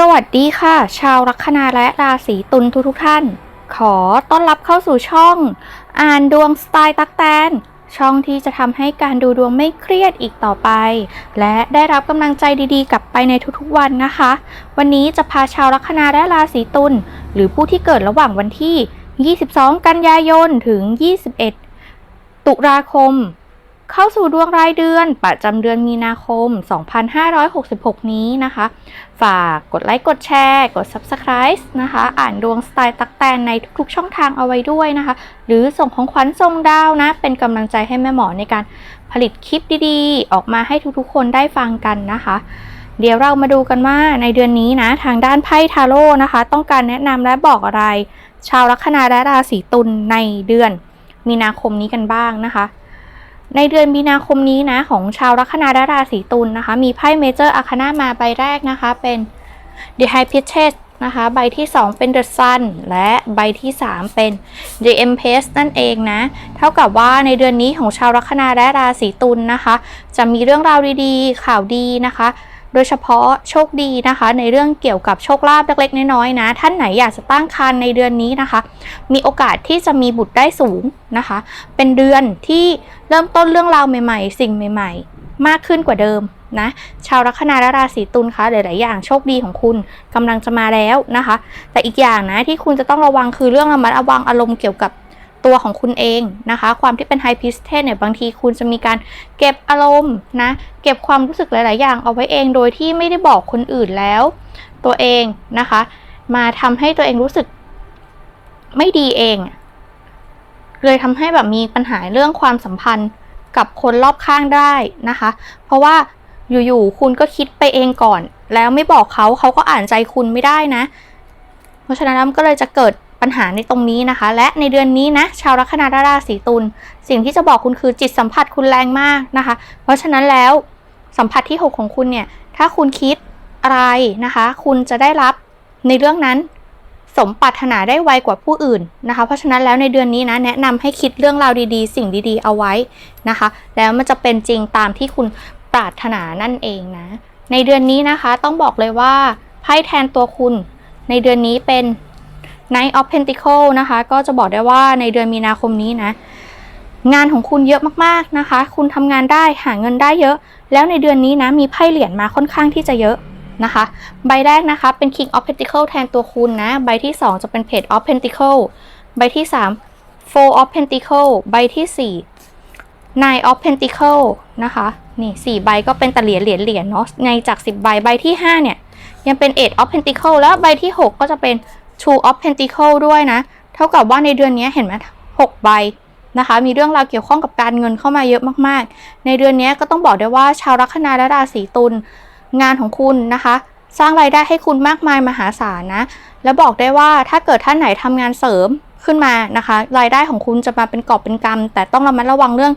สวัสดีค่ะ ชาวลัคนาและราศีตุลทุกทุกท่าน ขอต้อนรับเข้าสู่ช่อง อ่านดวงสไตล์ตักแตน ช่องที่จะทำให้การดูดวงไม่เครียดอีกต่อไป และได้รับกำลังใจดีๆ กลับไปในทุกๆวันนะคะ วันนี้จะพาชาวลัคนาและราศีตุลหรือผู้ที่เกิดระหว่างวันที่ 22 กันยายนถึง 21 ตุลาคม เข้าสู่ดวงรายเดือนประจำเดือนมีนาคม 2566 นี้นะคะ ฝากกดไลค์กดแชร์ กด Subscribe นะคะ อ่านดวงสไตล์ตักแตนในทุกๆ ช่องทางเอาไว้ด้วยนะคะ หรือส่งของขวัญส่งดาวนะ เป็นกำลังใจให้แม่หมอในการผลิตคลิปดีๆ ออกมาให้ทุกๆ คนได้ฟังกันนะคะ เดี๋ยวเรามาดูกันว่าในเดือนนี้นะ ทางด้านไพ่ทาโร่นะคะ ต้องการแนะนำและบอกอะไร ชาวลัคนาและราศีตุลในเดือน มีนาคมนี้กันบ้างนะคะ ในเดือนมีนาคมนี้นะของชาวลัคนาและราศีตุลนะคะ มีไพ่เมเจอร์อาคานามาใบแรกนะคะ เป็น The High Priestess นะคะ ใบที่ 2 เป็น The Sun และใบที่ 3 เป็น The Empress นั่นเองนะ เท่ากับว่าในเดือนนี้ของชาวลัคนาและราศีตุลนะคะ จะมีเรื่องราวดีๆ ข่าวดีนะคะ โดยเฉพาะโชคดีนะคะ ในเรื่องเกี่ยวกับโชคลาภเล็กๆน้อยๆนะ ท่านไหนอยากจะตั้งครรภ์ในเดือนนี้นะคะ มีโอกาสที่จะมีบุตรได้สูงนะคะ เป็นเดือนที่เริ่มต้นเรื่องราวใหม่ๆ สิ่งใหม่ ๆ มากขึ้นกว่าเดิมนะชาวลัคนาและราศีตุลคะหลาย ๆ อย่างโชคดีของคุณกำลังจะมาแล้วนะคะ แต่อีกอย่างนะที่คุณจะต้องระวังคือเรื่องระมัดระวังอารมณ์เกี่ยวกับ ตัวของคุณเองนะคะ ความที่เป็นไฮพิสเทนเนี่ยบางทีคุณจะมีการเก็บอารมณ์นะเก็บความรู้สึกหลาย ๆ อย่างเอาไว้เองโดยที่ไม่ได้บอกคนอื่นแล้ว ตัวเองนะคะ มาทำให้ตัวเองรู้สึกไม่ดีเองเลยทำให้แบบมีปัญหาเรื่องความสัมพันธ์กับคนรอบข้างได้นะคะ เพราะว่าอยู่ ๆ คุณก็คิดไปเองก่อน แล้วไม่บอกเขาเขาก็อ่านใจคุณไม่ได้นะ เพราะฉะนั้นก็เลยจะเกิด ปัญหาในตรงนี้นะคะ และในเดือนนี้นะชาวลัคนาราศีตุลสิ่งที่จะบอกคุณคือจิตสัมผัสคุณแรงมากนะคะ เพราะฉะนั้นแล้วสัมผัสที่ 6 ของคุณเนี่ยถ้าคุณคิดอะไรนะคะ คุณจะได้รับในเรื่องนั้นสมปรารถนาได้ไวกว่าผู้อื่นนะคะ เพราะฉะนั้นแล้วในเดือนนี้นะแนะนำให้คิดเรื่องราวดีๆ สิ่งดีๆ เอาไว้นะคะ แล้วมันจะเป็นจริงตามที่คุณปรารถนานั่นเองนะ ในเดือนนี้นะคะต้องบอกเลยว่าไพ่แทนตัวคุณ ในเดือนนี้เป็น Knight of Pentacle นะคะ ก็จะบอกได้ว่าในเดือนมีนาคมนี้นะ งานของคุณเยอะมากๆนะคะ คุณทำงานได้หาเงินได้เยอะ แล้วในเดือนนี้นะมีไพ่เหรียญมาค่อนข้างที่จะเยอะนะคะ ใบแรกนะคะเป็น King of Pentacle แทนตัวคุณนะ ใบที่ 2 จะเป็น Page of Pentacle ใบที่ 3 Four of Pentacle ใบที่ 4 Nine of Pentacle นะคะ นี่สี่ใบก็เป็นแต่เหรียญเหรียญเหรียญเนาะในจาก 10 ใบ ใบที่ 5 เนี่ย ยังเป็น Eight of Pentacle แล้วใบที่ 6 ก็จะเป็น Two of Pentacle ด้วยนะ เท่ากับว่าในเดือนนี้เห็นไหมหกใบนะคะ มีเรื่องราวเกี่ยวข้องกับการเงินเข้ามาเยอะมากๆ ในเดือนนี้ก็ต้องบอกได้ว่าชาวลัคนาและราศีตุลงานของคุณนะคะ สร้างรายได้ให้คุณมากมายมหาศาลนะ และบอกได้ว่าถ้าเกิดท่านไหนทำงานเสริมขึ้นมานะคะ รายได้ของคุณจะมาเป็นกอบเป็นกำแต่ต้องระมัดระวังเรื่อง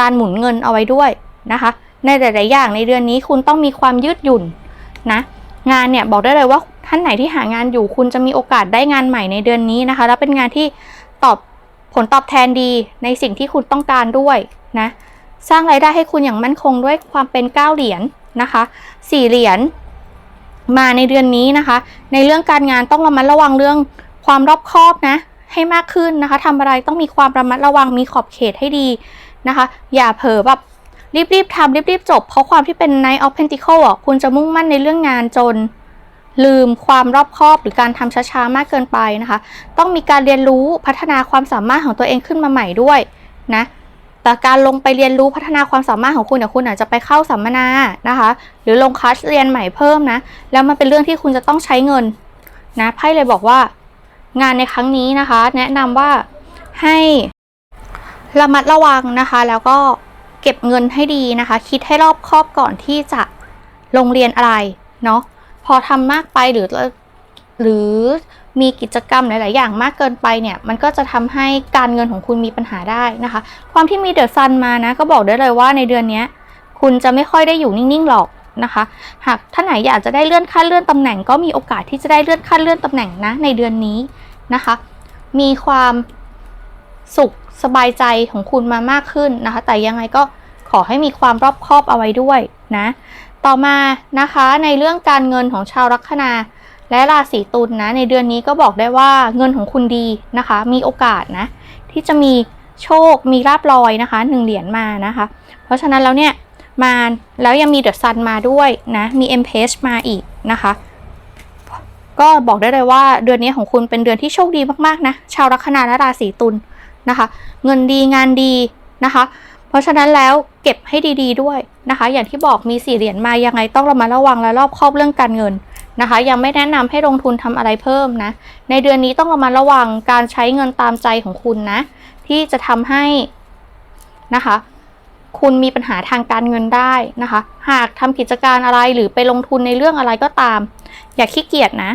การหมุนเงินเอาไว้ด้วยนะคะ ในหลาย ๆ อย่างในเดือนนี้คุณต้องมีความยืดหยุ่นนะ งานเนี่ยบอกได้เลยว่า ท่านไหนที่หางานอยู่คุณจะมีโอกาสได้งานใหม่ในเดือนนี้นะคะ แล้วเป็นงานที่ตอบผลตอบแทนดีในสิ่งที่คุณต้องการด้วยนะ สร้างรายได้ให้คุณอย่างมั่นคงด้วยความเป็นเก้าเหรียญนะคะสี่เหรียญมาในเดือนนี้นะคะ ในเรื่องการงานต้องระมัดระวังเรื่องความรอบคอบนะ ให้มากขึ้นนะคะทำอะไรต้องมีความระมัดระวังมีขอบเขตให้ดีนะคะ อย่าเผลอแบบรีบๆทำรีบๆจบ เพราะความที่เป็น Knight of Pentacle อะคุณจะมุ่งมั่นในเรื่องงานจน ลืมความรอบคอบหรือการทำช้าๆมากเกินไปนะคะ ต้องมีการเรียนรู้พัฒนาความสามารถของตัวเองขึ้นมาใหม่ด้วยนะแต่การลงไปเรียนรู้พัฒนาความสามารถของคุณเนี่ยคุณอาจจะไปเข้าสัมมนานะคะ หรือลงคลาสเรียนใหม่เพิ่มนะ แล้วมันเป็นเรื่องที่คุณจะต้องใช้เงินนะไพ่เลยบอกว่า งานในครั้งนี้นะคะ แนะนำว่าให้ระมัดระวังนะคะ แล้วก็เก็บเงินให้ดีนะคะ คิดให้รอบคอบก่อนที่จะลงเรียนอะไรเนาะ พอทำมากไปหรือหรือมีกิจกรรมหลาย ๆ อย่างมากเกินไปเนี่ย มันก็จะทำให้การเงินของคุณมีปัญหาได้นะคะ ความที่มีเดอะซันมานะ ก็บอกได้เลยว่าในเดือนนี้คุณจะไม่ค่อยได้อยู่นิ่ง ๆ หรอกนะคะ หากท่านไหนอยากจะได้เลื่อนขั้นเลื่อนตำแหน่ง ก็มีโอกาสที่จะได้เลื่อนขั้นเลื่อนตำแหน่งนะในเดือนนี้นะคะ มีความสุขสบายใจของคุณมามากขึ้นนะคะ แต่ยังไงก็ขอให้มีความรอบคอบเอาไว้ด้วยนะ ต่อมานะคะในเรื่องการเงินของชาวลัคนาและราศีตุลนะในเดือนนี้ก็บอกได้ว่าเงินของคุณดีนะคะ มีโอกาสนะ ที่จะมีโชคมีลาบลอยนะคะหนึ่งเหรียญมานะคะ เพราะฉะนั้นแล้วเนี่ยมาแล้วยังมีเดอะซันมาด้วยนะมีเอ็มเพสมาอีกนะคะ ก็บอกได้เลยว่าเดือนนี้ของคุณเป็นเดือนที่โชคดีมากๆนะชาวลัคนาและราศีตุลนะคะ เงินดีงานดีนะคะ เพราะฉะนั้นแล้วเก็บให้ดี ๆด้วยนะคะ อย่างที่บอกมีสี่เหรียญมายังไงต้องระมัดระวังและรอบคอบเรื่องการเงินนะคะ ยังไม่แนะนำให้ลงทุนทำอะไรเพิ่มนะ ในเดือนนี้ต้องระมัดระวังการใช้เงินตามใจของคุณนะ ที่จะทำให้นะคะ คุณมีปัญหาทางการเงินได้นะคะ หากทำกิจการอะไรหรือไปลงทุนในเรื่องอะไรก็ตาม อย่าขี้เกียจนะ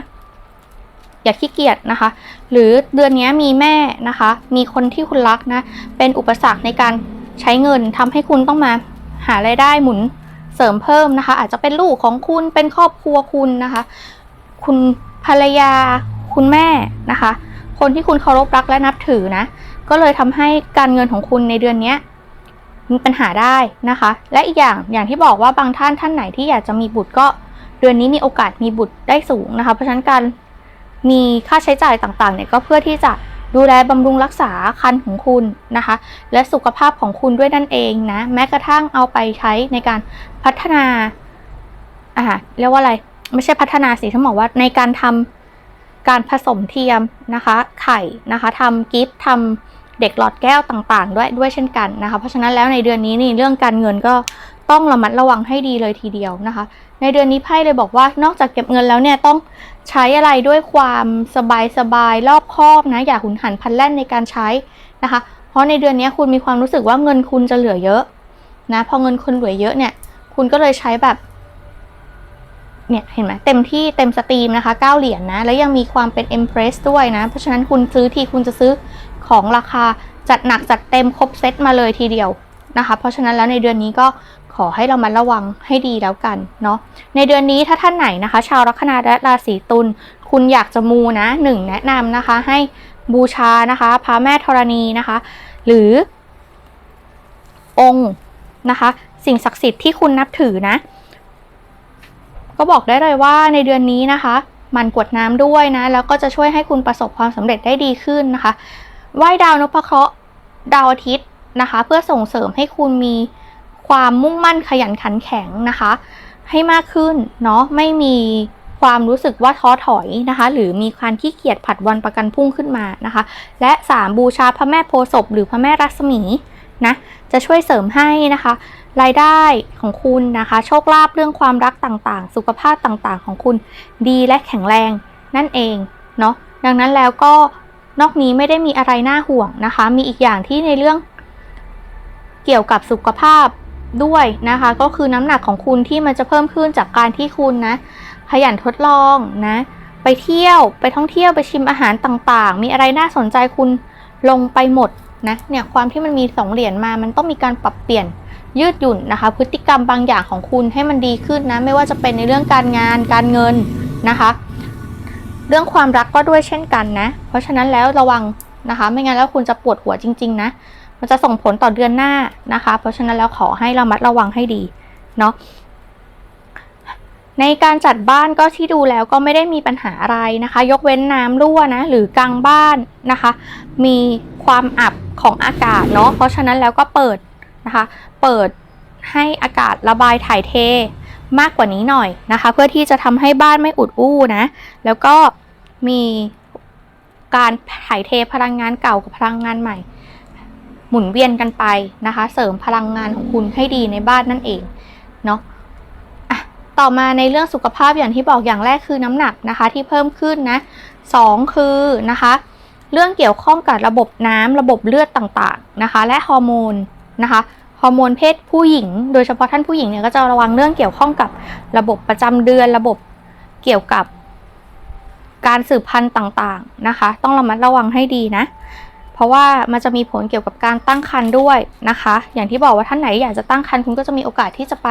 อย่าขี้เกียจนะคะ หรือเดือนนี้มีแม่นะคะ มีคนที่คุณรักนะ เป็นอุปสรรคในการ ใช้เงินทำให้คุณต้องมาหารายได้หมุนเสริมเพิ่มนะคะ อาจจะเป็นลูกของคุณเป็นครอบครัวคุณนะคะ คุณภรรยา คุณแม่นะคะ คนที่คุณเคารพรักและนับถือนะ ก็เลยทำให้การเงินของคุณในเดือนนี้มีปัญหาได้นะคะ และอีกอย่างอย่างที่บอกว่าบางท่านท่านไหนที่อยากจะมีบุตรก็เดือนนี้มีโอกาสมีบุตรได้สูงนะคะ เพราะฉะนั้นการมีค่าใช้จ่ายต่างๆเนี่ยก็เพื่อที่จะ ดูแลบำรุงรักษาคันของคุณนะคะ และสุขภาพของคุณด้วยนั่นเองนะ แม้กระทั่งเอาไปใช้ในการพัฒนาอ่าเรียกว่าอะไร ไม่ใช่พัฒนาสิทั้งบอกว่าในการทำการผสมเทียมนะคะ ไข่นะคะทำกิฟต์ทำเด็กหลอดแก้วต่างๆ ด้วยด้วยเช่นกันนะคะ เพราะฉะนั้นแล้วในเดือนนี้นี่เรื่องการเงินก็ต้องระมัดระวังให้ดีเลยทีเดียวนะคะ ในเดือนนี้ไพ่เลยบอกว่านอกจากเก็บเงินแล้วเนี่ยต้อง ใช้อะไรด้วยความสบายสบายๆรอบคอบนะ อย่าหุนหันพลันแล่นในการใช้นะคะ เพราะในเดือนนี้คุณมีความรู้สึกว่าเงินคุณจะเหลือเยอะนะ พอเงินคุณเหลือเยอะเนี่ย คุณก็เลยใช้แบบเนี่ยเห็นไหมเต็มที่เต็มสตรีมนะคะ9เหรียญนะแล้วยังมีความเป็น Empress ด้วยนะ เพราะฉะนั้นคุณซื้อทีคุณจะซื้อของราคาจัดหนักจัดเต็มครบเซตมาเลยทีเดียวนะคะ เพราะฉะนั้นแล้วในเดือนนี้ก็ ขอให้เรามาระวังให้ดีแล้วกันเนาะในเดือนนี้ถ้าท่านไหนนะคะ ชาวลัคนาและราศีตุลคุณอยากจะมูนะหนึ่งแนะนำนะคะให้บูชานะคะพระแม่ธรณีนะคะ หรือ องค์นะคะ สิ่งศักดิ์สิทธิ์ที่คุณนับถือนะ ก็บอกได้เลยว่าในเดือนนี้นะคะมันกวดน้ำด้วยนะ แล้วก็จะช่วยให้คุณประสบความสำเร็จได้ดีขึ้นนะคะไหว้ดาวนพเคราะห์ดาวอาทิตย์นะคะ เพื่อส่งเสริมให้คุณมี ความมุ่งมั่นขยันขันแข็งนะคะ ให้มากขึ้นเนาะไม่มีความรู้สึกว่าท้อถอยนะคะ หรือมีการขี้เกียจผัดวันประกันพุ่งขึ้นมานะคะ และ 3 บูชาพระแม่โพศพหรือพระแม่รัศมีนะจะช่วยเสริมให้นะคะ รายได้ของคุณนะคะ โชคลาภเรื่องความรักต่างๆ สุขภาพต่างๆ ของคุณดีและแข็งแรงนั่นเองเนาะดังนั้นแล้วก็นอกนี้ไม่ได้มีอะไรน่าห่วงนะคะ มีอีกอย่างที่ในเรื่องเกี่ยวกับสุขภาพ ด้วยนะคะ ก็คือน้ำหนักของคุณที่มันจะเพิ่มขึ้นจากการที่คุณนะ ขยันทดลองนะ ไปเที่ยวไปท่องเที่ยวไปชิมอาหารต่างๆ มีอะไรน่าสนใจคุณลงไปหมดนะเนี่ยความที่มันมีสองเหรียญมามันต้องมีการปรับเปลี่ยนยืดหยุ่นนะคะ พฤติกรรมบางอย่างของคุณให้มันดีขึ้นนะ ไม่ว่าจะเป็นในเรื่องการงานการเงินนะคะ เรื่องความรักก็ด้วยเช่นกันนะ เพราะฉะนั้นแล้วระวังนะคะ ไม่งั้นแล้วคุณจะปวดหัวจริง ๆ นะ มันจะส่งผลต่อเดือนหน้านะคะ เพราะฉะนั้นแล้วขอให้ระมัดระวังให้ดีเนาะในการจัดบ้านก็ที่ดูแล้วก็ไม่ได้มีปัญหาอะไรนะคะ ยกเว้นน้ำรั่วนะหรือกลางบ้านนะคะ มีความอับของอากาศเนาะเพราะฉะนั้นแล้วก็เปิดนะคะ เปิดให้อากาศระบายถ่ายเทมากกว่านี้หน่อยนะคะ เพื่อที่จะทำให้บ้านไม่อุดอู้นะ แล้วก็มีการถ่ายเทพลังงานเก่ากับพลังงานใหม่ มุนเวียนกันไปนะคะ เสริมพลังงานของคุณให้ดีในบ้านนั่นเองเนาะอะต่อมาในเรื่องสุขภาพอย่างที่บอกอย่างแรกคือน้ำหนักนะคะ ที่เพิ่มขึ้นนะสองคือนะคะ เรื่องเกี่ยวข้องกับระบบน้ำระบบเลือดต่างๆนะคะ และฮอร์โมนนะคะฮอร์โมนเพศผู้หญิง โดยเฉพาะท่านผู้หญิงเนี่ยก็จะระวังเรื่องเกี่ยวข้องกับระบบประจำเดือน ระบบเกี่ยวกับการสืบพันธุ์ต่างๆนะคะ ต้องระมัดระวังให้ดีนะ เพราะว่ามันจะมีผลเกี่ยวกับการตั้งครรภ์ด้วยนะคะ อย่างที่บอกว่าท่านไหนอยากจะตั้งครรภ์คุณก็จะมีโอกาสที่จะไป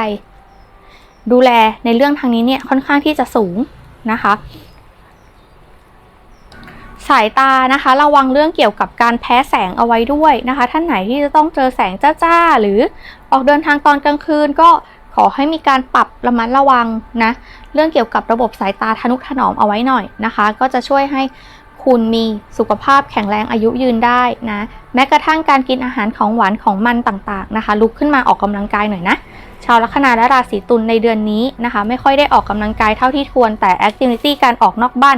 ดูแลในเรื่องทางนี้เนี่ยค่อนข้างที่จะสูงนะคะ สายตานะคะ ระวังเรื่องเกี่ยวกับการแพ้แสงเอาไว้ด้วยนะคะ ท่านไหนที่จะต้องเจอแสงจ้าๆหรือออกเดินทางตอนกลางคืนก็ขอให้มีการปรับระมัดระวังนะ เรื่องเกี่ยวกับระบบสายตาทนุถนอมเอาไว้หน่อยนะคะ ก็จะช่วยให้ คุณมีสุขภาพแข็งแรงอายุยืนได้นะแม้กระทั่งการกินอาหารของหวานของมันต่างๆนะคะ ลุกขึ้นมาออกกำลังกายหน่อยนะ ชาวลัคนาและราศีตุลในเดือนนี้นะคะ ไม่ค่อยได้ออกกำลังกายเท่าที่ควรแต่แอคทิวิตี้การออกนอกบ้าน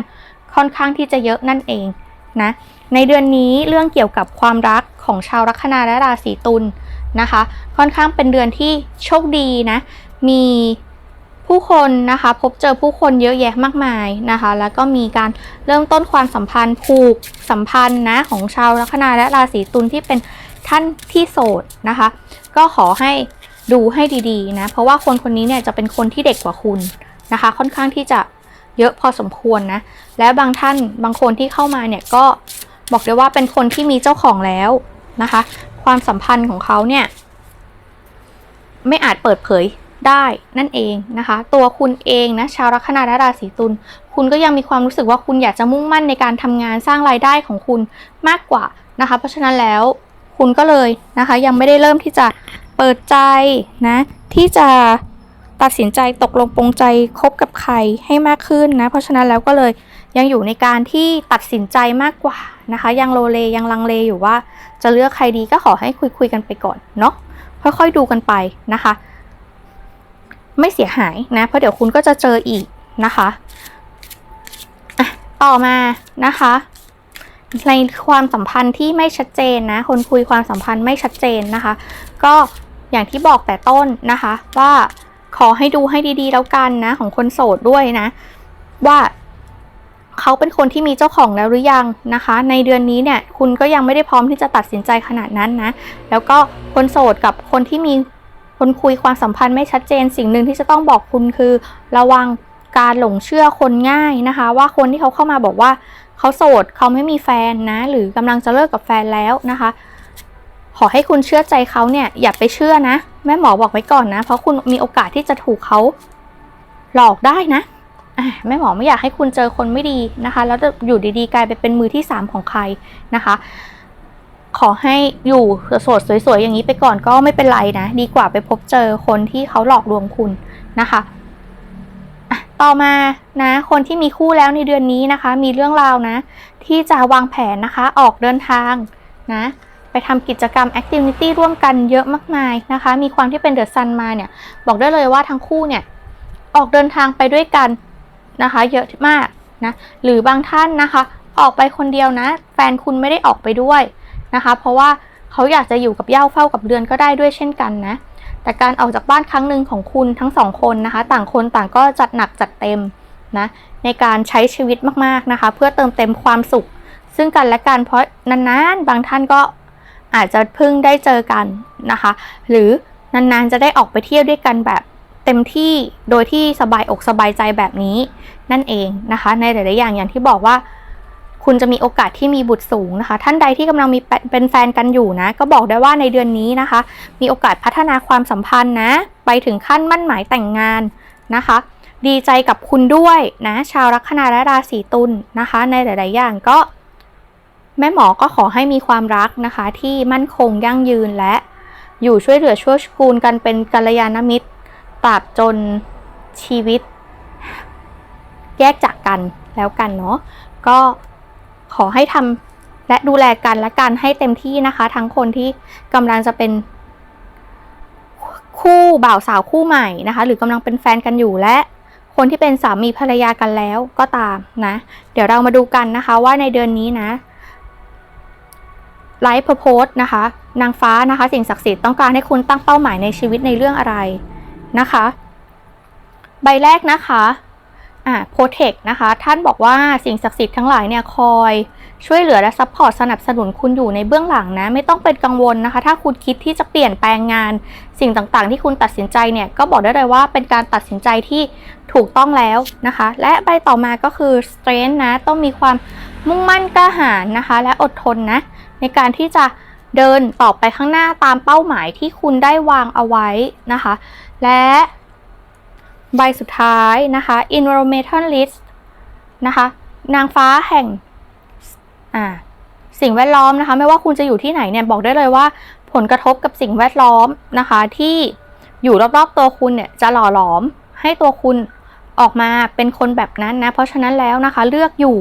ค่อนข้างที่จะเยอะนั่นเองนะในเดือนนี้เรื่องเกี่ยวกับความรักของชาวลัคนาและราศีตุลนะคะ ค่อนข้างเป็นเดือนที่โชคดีนะมี ผู้คนนะคะพบเจอผู้คนเยอะแยะมากมายนะคะ แล้วก็มีการเริ่มต้นความสัมพันธ์ผูกสัมพันธ์นะของชาวลัคนาและราศีตุลที่เป็นท่านที่โสดนะคะ ก็ขอให้ดูให้ดีๆนะเพราะว่าคนคนนี้เนี่ยจะเป็นคนที่เด็กกว่าคุณนะคะ ค่อนข้างที่จะเยอะพอสมควรนะ และบางท่านบางคนที่เข้ามาเนี่ยก็บอกได้ว่าเป็นคนที่มีเจ้าของแล้วนะคะ ความสัมพันธ์ของเขาเนี่ย ไม่อาจเปิดเผย ได้นั่นเองนะคะ ตัวคุณเองนะชาวลัคนาและราศีตุลคุณก็ยังมีความรู้สึกว่าคุณอยากจะมุ่งมั่นในการทำงานสร้างรายได้ของคุณมากกว่านะคะ เพราะฉะนั้นแล้วคุณก็เลยนะคะ ยังไม่ได้เริ่มที่จะเปิดใจนะที่จะตัดสินใจตกลงปรงใจคบกับใครให้มากขึ้นนะ เพราะฉะนั้นแล้วก็เลยยังอยู่ในการที่ตัดสินใจมากกว่านะคะ ยังโลเลยังลังเลอยู่ว่า จะเลือกใครดีก็ขอให้คุยคุยกันไปก่อนเนาะค่อยๆดูกันไปนะคะ ไม่เสียหายนะ เพราะเดี๋ยวคุณก็จะเจออีกนะคะอะต่อมานะคะ ในความสัมพันธ์ที่ไม่ชัดเจนนะ คนคุยความสัมพันธ์ไม่ชัดเจนนะคะ ก็อย่างที่บอกแต่ต้นนะคะ ว่าขอให้ดูให้ดีๆ แล้วกันนะ ของคนโสดด้วยนะ ว่าเขาเป็นคนที่มีเจ้าของแล้วหรือยังนะคะ ในเดือนนี้เนี่ย คุณก็ยังไม่ได้พร้อมที่จะตัดสินใจขนาดนั้นนะ แล้วก็คนโสดกับคนที่มี คนคุยความสัมพันธ์ไม่ชัดเจน สิ่งหนึ่งที่จะต้องบอกคุณคือ ระวังการหลงเชื่อคนง่ายนะคะ ว่าคนที่เขาเข้ามาบอกว่าเขาโสดเขาไม่มีแฟนนะ หรือกำลังจะเลิกกับแฟนแล้วนะคะ ขอให้คุณเชื่อใจเขาเนี่ยอย่าไปเชื่อนะ แม่หมอบอกไว้ก่อนนะ เพราะคุณมีโอกาสที่จะถูกเขาหลอกได้นะแม่หมอไม่อยากให้คุณเจอคนไม่ดีนะคะ แล้วจะอยู่ดีๆ กลายไปเป็นมือที่สามของใครนะคะ ขอให้อยู่โสดสวยๆ อย่างนี้ไปก่อนก็ไม่เป็นไรนะ ดีกว่าไปพบเจอคนที่เขาหลอกลวงคุณนะคะต่อมานะคนที่มีคู่แล้วในเดือนนี้นะคะ มีเรื่องราวนะ ที่จะวางแผนนะคะออกเดินทางนะไปทำกิจกรรมแอคทิวิตี้ร่วมกันเยอะมากมายนะคะ มีความที่เป็นเดอะซันมาเนี่ย บอกได้เลยว่าทั้งคู่เนี่ย ออกเดินทางไปด้วยกันนะคะ เยอะมากนะ หรือบางท่านนะคะ ออกไปคนเดียวนะ แฟนคุณไม่ได้ออกไปด้วย นะคะ เพราะว่าเขาอยากจะอยู่กับเย่าเฝ้ากับเรือนก็ได้ด้วยเช่นกันนะ แต่การออกจากบ้านครั้งหนึ่งของคุณทั้งสองคนนะคะ ต่างคนต่างก็จัดหนักจัดเต็มนะในการใช้ชีวิตมากๆนะคะ เพื่อเติมเต็มความสุข ซึ่งกันและกันเพราะนานๆ บางท่านก็อาจจะเพิ่งได้เจอกันนะคะ หรือนานๆจะได้ออกไปเที่ยวด้วยกันแบบเต็มที่โดยที่สบายอกสบายใจแบบนี้นั่นเองนะคะ ในหลายๆอย่างอย่างที่บอกว่า คุณจะมีโอกาสที่มีบุตรสูงนะคะ ท่านใดที่กำลังมีเป็นแฟนกันอยู่นะ ก็บอกได้ว่าในเดือนนี้นะคะ มีโอกาสพัฒนาความสัมพันธ์นะ ไปถึงขั้นมั่นหมายแต่งงานนะคะ ดีใจกับคุณด้วยนะ ชาวลัคนาและราศีตุลนะคะ ในหลาย ๆ อย่างก็ แม่หมอก็ขอให้มีความรักนะคะ ที่มั่นคงยั่งยืนและอยู่ช่วยเหลือช่วยกูลกันเป็นกัลยาณมิตรตราบจนชีวิต แยกจากกันแล้วกันเนาะก็ ขอให้ทำและดูแลกันและกันให้เต็มที่นะคะ ทั้งคนที่กำลังจะเป็นคู่บ่าวสาวคู่ใหม่นะคะ หรือกำลังเป็นแฟนกันอยู่และคนที่เป็นสามีภรรยากันแล้วก็ตามนะ เดี๋ยวเรามาดูกันนะคะว่าในเดือนนี้นะไลฟ์โพสนะคะ นางฟ้านะคะ สิ่งศักดิ์สิทธิ์ต้องการให้คุณตั้งเป้าหมายในชีวิตในเรื่องอะไรนะคะ ใบแรกนะคะ อ่าโพเทคนะคะ ท่านบอกว่าสิ่งศักดิ์สิทธิ์ทั้งหลายเนี่ยคอยช่วยเหลือและซัพพอร์ตสนับสนุนคุณอยู่ในเบื้องหลังนะ ไม่ต้องเป็นกังวลนะคะ ถ้าคุณคิดที่จะเปลี่ยนแปลงงาน สิ่งต่างๆ ที่คุณตัดสินใจเนี่ยก็บอกได้เลยว่าเป็นการตัดสินใจที่ถูกต้องแล้วนะคะ และใบต่อมาก็คือ strength นะ ต้องมีความมุ่งมั่นกล้าหาญนะคะ และอดทนนะ ในการที่จะเดินต่อไปข้างหน้าตามเป้าหมายที่คุณได้วางเอาไว้นะคะ และ ใบสุดท้ายนะคะ environmentalist นะคะ นางฟ้าแห่งสิ่งแวดล้อมนะคะ ไม่ว่าคุณจะอยู่ที่ไหนเนี่ยบอกได้เลยว่า ผลกระทบกับสิ่งแวดล้อมนะคะ ที่อยู่รอบๆตัวคุณเนี่ยจะหล่อหลอมให้ตัวคุณออกมาเป็นคนแบบนั้นนะ เพราะฉะนั้นแล้วนะคะเลือกอยู่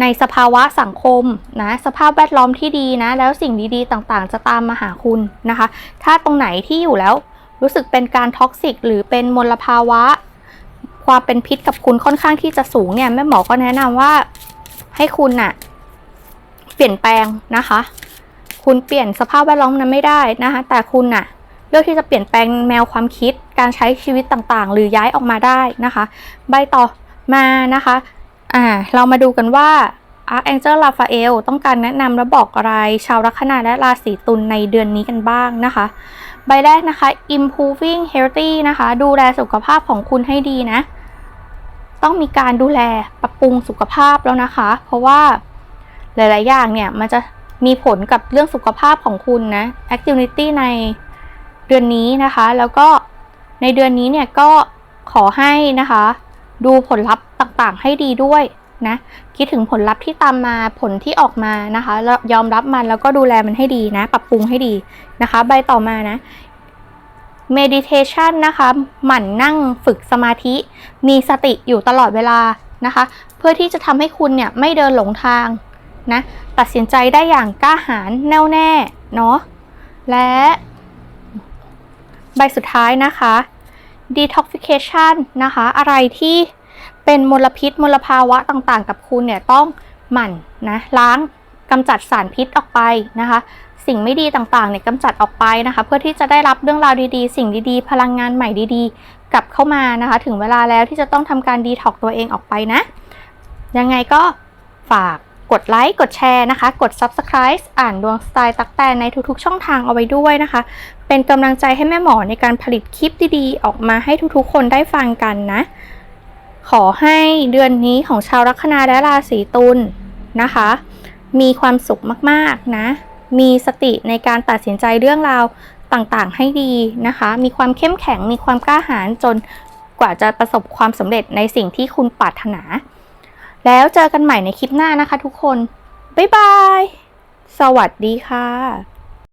ในสภาวะสังคมนะสภาพแวดล้อมที่ดีนะ แล้วสิ่งดีๆ ต่างๆ จะตามมาหาคุณนะคะ ถ้าตรงไหนที่อยู่แล้ว รู้สึกเป็นการท็อกซิกหรือเป็นมลภาวะ ความเป็นพิษกับคุณค่อนข้างที่จะสูงเนี่ยแม่หมอก็แนะนำว่าให้คุณน่ะ เปลี่ยนแปลงนะคะ คุณเปลี่ยนสภาพแวดล้อมนั้นไม่ได้นะคะ แต่คุณน่ะเลือกที่จะเปลี่ยนแปลงแนวความคิดการใช้ชีวิตต่างๆ หรือย้ายออกมาได้นะคะ ใบต่อมานะคะอ่าเรามาดูกันว่า Archangel Raphael ต้องการแนะนำและบอกอะไร ชาวลัคนาและราศีตุลในเดือนนี้กันบ้างนะคะ ใบแรกนะคะ improving healthy นะคะ ดูแลสุขภาพของคุณให้ดีนะ ต้องมีการดูแลปรับปรุงสุขภาพแล้วนะคะ เพราะว่าหลาย ๆ อย่างเนี่ย มันจะมีผลกับเรื่องสุขภาพของคุณนะ activity ในเดือนนี้นะคะ แล้วก็ในเดือนนี้เนี่ยก็ขอให้นะคะ ดูผลลัพธ์ต่าง ๆ ให้ดีด้วยนะ คิดถึงผลลัพธ์ที่ตามมาผลที่ออกมานะคะแล้วยอมรับมันแล้วก็ดูแลมันให้ดีนะ ปรับปรุงให้ดีนะคะ ใบต่อมานะ meditation นะคะหมั่นนั่งฝึกสมาธิ มีสติอยู่ตลอดเวลานะคะ เพื่อที่จะทำให้คุณเนี่ยไม่เดินหลงทางนะตัดสินใจได้อย่างกล้าหาญแน่วแน่เนาะและใบสุดท้ายนะคะ detoxification นะคะ อะไรที่ เป็นมลพิษมลภาวะต่างๆ กับคุณเนี่ยต้องหมั่นนะล้างกำจัดสารพิษออกไปนะคะ สิ่งไม่ดีต่างๆเนี่ยกำจัดออกไปนะคะ เพื่อที่จะได้รับเรื่องราวดีๆ สิ่งดีๆ พลังงานใหม่ดีๆ กลับเข้ามานะคะ ถึงเวลาแล้วที่จะต้องทำการดีท็อกตัวเองออกไปนะ ยังไงก็ฝากกดไลค์ กดแชร์นะคะ กด Subscribe อ่านดวงสไตล์ตักแตนในทุกๆ ช่องทางเอาไว้ด้วยนะคะ เป็นกำลังใจให้แม่หมอในการผลิตคลิปดีๆ ออกมาให้ทุกๆ คนได้ฟังกันนะ ขอให้เดือนนี้ของชาวลัคนาและราศีตุลนะคะ มีความสุขมากๆนะ มีสติในการตัดสินใจเรื่องราวต่างๆ ให้ดีนะคะ มีความเข้มแข็ง มีความกล้าหาญจนกว่าจะประสบความสำเร็จในสิ่งที่คุณปรารถนา แล้วเจอกันใหม่ในคลิปหน้านะคะทุกคน บ๊ายบาย สวัสดีค่ะ